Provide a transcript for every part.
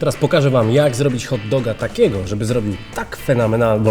Teraz pokażę Wam, jak zrobić hot doga takiego, żeby zrobił tak fenomenalny,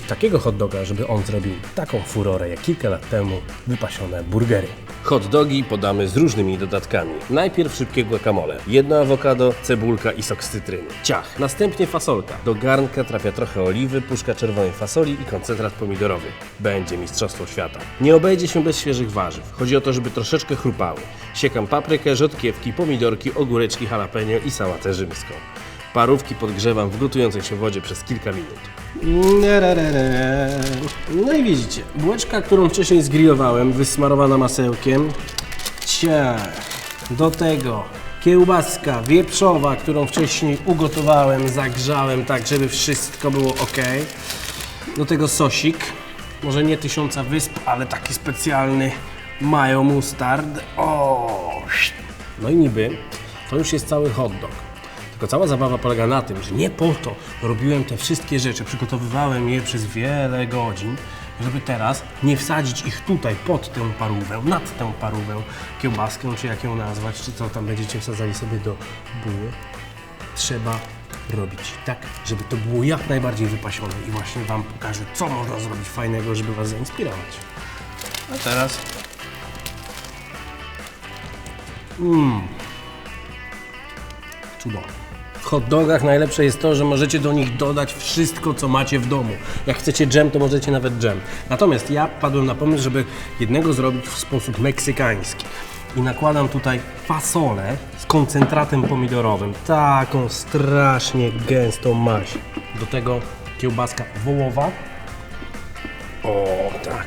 takiego hot doga, żeby on zrobił taką furorę, jak kilka lat temu wypasione burgery. Hot dogi podamy z różnymi dodatkami. Najpierw szybkie guacamole, jedno awokado, cebulka i sok z cytryny. Ciach. Następnie fasolka. Do garnka trafia trochę oliwy, puszka czerwonej fasoli i koncentrat pomidorowy. Będzie mistrzostwo świata. Nie obejdzie się bez świeżych warzyw. Chodzi o to, żeby troszeczkę chrupały. Siekam paprykę, rzodkiewki, pomidorki, ogóreczki, jalapeno i sałatę rzymską. Parówki podgrzewam w gotującej się wodzie przez kilka minut. No i widzicie, bułeczka, którą wcześniej zgrillowałem, wysmarowana masełkiem. Ciach. Do tego kiełbaska wieprzowa, którą wcześniej ugotowałem, zagrzałem tak, żeby wszystko było ok. Do tego sosik, może nie tysiąca wysp, ale taki specjalny mayo mustard. O! No i niby to już jest cały hot dog. Tylko cała zabawa polega na tym, że nie po to robiłem te wszystkie rzeczy, przygotowywałem je przez wiele godzin, żeby teraz nie wsadzić ich tutaj pod tę parówę, nad tę parówę, kiełbaskę, czy jak ją nazwać, czy co tam będziecie wsadzali sobie do buły. Trzeba robić tak, żeby to było jak najbardziej wypasione i właśnie Wam pokażę, co można zrobić fajnego, żeby Was zainspirować. A teraz Cudowne. W hot dogach najlepsze jest to, że możecie do nich dodać wszystko, co macie w domu. Jak chcecie dżem, to możecie nawet dżem. Natomiast ja padłem na pomysł, żeby jednego zrobić w sposób meksykański. I nakładam tutaj fasolę z koncentratem pomidorowym. Taką strasznie gęstą maś. Do tego kiełbaska wołowa. O, tak.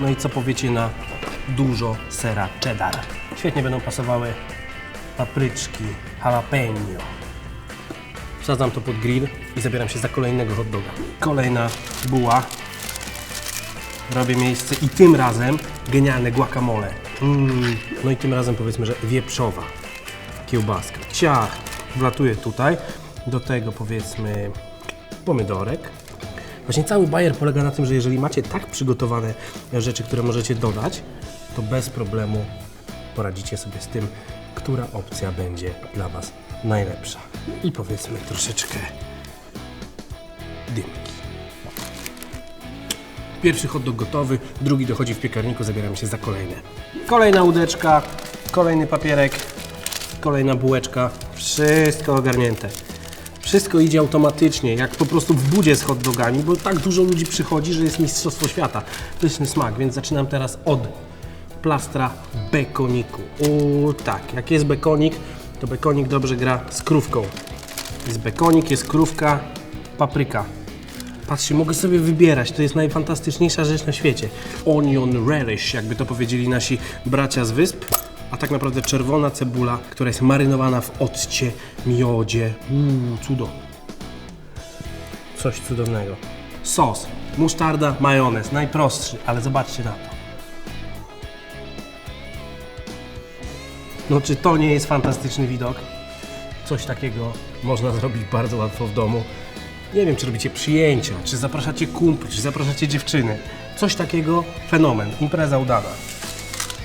No i co powiecie na dużo sera cheddar? Świetnie będą pasowały papryczki, jalapeno. Wsadzam to pod grill i zabieram się za kolejnego hot doga. Kolejna buła. Robię miejsce i tym razem genialne guacamole. Mm. No i tym razem powiedzmy, że wieprzowa kiełbaska. Ciach, wlatuje tutaj. Do tego powiedzmy pomidorek. Właśnie cały bajer polega na tym, że jeżeli macie tak przygotowane rzeczy, które możecie dodać, to bez problemu poradzicie sobie z tym, która opcja będzie dla Was najlepsza. I powiedzmy troszeczkę dymki. Pierwszy hot dog gotowy, drugi dochodzi w piekarniku, zabieramy się za kolejne. Kolejna łódeczka, kolejny papierek, kolejna bułeczka, wszystko ogarnięte. Wszystko idzie automatycznie, jak po prostu w budzie z hot dogami, bo tak dużo ludzi przychodzi, że jest mistrzostwo świata. Pyszny smak, więc zaczynam teraz od plastra bekoniku. O tak, jak jest bekonik, to bekonik dobrze gra z krówką. Jest bekonik, jest krówka, papryka. Patrzcie, mogę sobie wybierać, to jest najfantastyczniejsza rzecz na świecie. Onion relish, jakby to powiedzieli nasi bracia z wysp. A tak naprawdę czerwona cebula, która jest marynowana w occie, miodzie. Uuu, cudo. Coś cudownego. Sos, musztarda, majonez, najprostszy, ale zobaczcie na to. No czy to nie jest fantastyczny widok? Coś takiego można zrobić bardzo łatwo w domu. Nie wiem, czy robicie przyjęcia, czy zapraszacie kumpli, czy zapraszacie dziewczyny. Coś takiego, fenomen, impreza udana.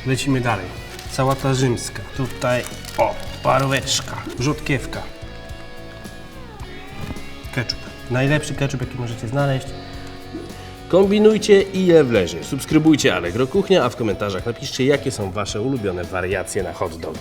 Lecimy dalej. Sałata rzymska. Tutaj, o, paróweczka, rzodkiewka. Ketchup. Najlepszy ketchup, jaki możecie znaleźć. Kombinujcie ile wlezie. Subskrybujcie Allegro Kuchnia, a w komentarzach napiszcie, jakie są Wasze ulubione wariacje na hot dogi.